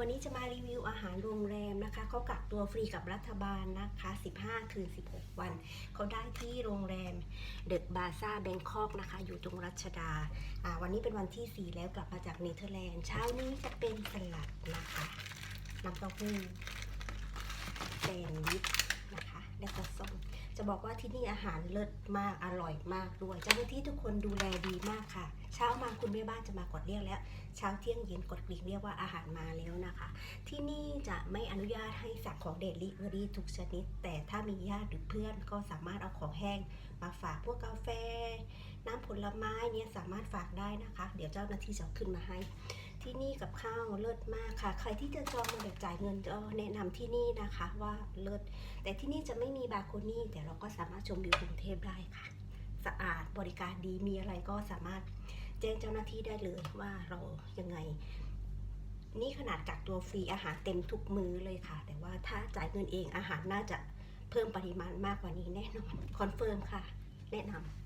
วันนี้จะมารีวิวอาหารโรงแรมนะคะเขากักตัวฟรีกับรัฐบาลนะคะ 15 คืน 16 วัน เขาได้ที่โรงแรมเดอะบาซ่าแบงคอกนะคะ อยู่ตรงรัชดาอ่าวันนี้เป็นวันที่ 4 แล้วกลับมาจากเนเธอร์แลนด์ เช้านี้จะเป็นสลัดนะคะ น้ำเต้าหู้แซนด์วิชนะคะ และก็ส้ม จะ บอกว่าที่นี่อาหารเลิศมากอร่อยมากด้วย เจ้าหน้าที่ทุกคนดูแลดีมากค่ะ เช้ามาคุณแม่บ้านจะมากดเรียกแล้ว เช้าเที่ยงเย็นกดกริ่งเรียกว่าอาหารมาแล้วนะคะ ที่นี่จะไม่อนุญาตให้สั่งของเดลิเวอรี่ทุกชนิด แต่ถ้ามีญาติหรือเพื่อนก็สามารถเอาของแห้งมาฝากพวกกาแฟ น้ำผลไม้เนี่ยสามารถฝากได้นะคะ เดี๋ยวเจ้าหน้าที่จะขึ้นมาให้ ที่นี่กับข้าวเลิศมากค่ะ ใครที่จะจองมาแบบจ่ายเงินก็แนะนำที่นี่นะคะว่าเลิศแต่ที่นี่จะไม่มีบาร์โคนี่แต่เราก็สามารถชมวิวกรุงเทพได้ค่ะ สะอาดบริการดีมีอะไรก็สามารถแจ้งเจ้าหน้าที่ได้เลยว่าเรายังไง นี่ขนาดกักตัวฟรีอาหารเต็มทุกมื้อเลยค่ะ แต่ว่าถ้าจ่ายเงินเองอาหารน่าจะเพิ่มปริมาณมากกว่านี้แน่นอนคอนเฟิร์มค่ะ แนะนำ